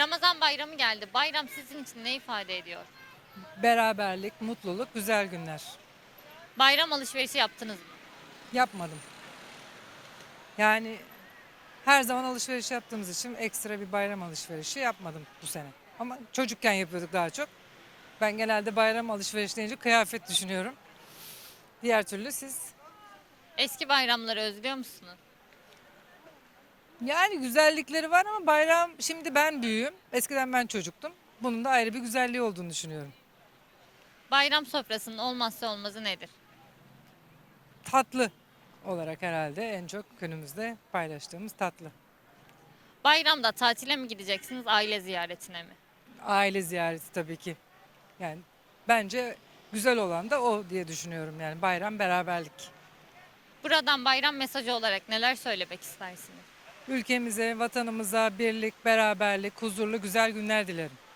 Ramazan bayramı geldi. Bayram sizin için ne ifade ediyor? Beraberlik, mutluluk, güzel günler. Bayram alışverişi yaptınız mı? Yapmadım. Yani her zaman alışveriş yaptığımız için ekstra bir bayram alışverişi yapmadım bu sene. Ama çocukken yapıyorduk daha çok. Ben genelde bayram alışveriş deyince kıyafet düşünüyorum. Diğer türlü siz Eski bayramları özlüyor musunuz? Yani güzellikleri var ama bayram şimdi ben büyüğüm. Eskiden ben çocuktum. Bunun da ayrı bir güzelliği olduğunu düşünüyorum. Bayram sofrasının olmazsa olmazı nedir? Tatlı olarak herhalde en çok günümüzde paylaştığımız tatlı. Bayramda tatile mi gideceksiniz, aile ziyaretine mi? Aile ziyareti tabii ki. Yani bence güzel olan da o diye düşünüyorum. Yani bayram beraberlik. Buradan bayram mesajı olarak neler söylemek istersiniz? Ülkemize, vatanımıza birlik, beraberlik, huzurlu, güzel günler dilerim.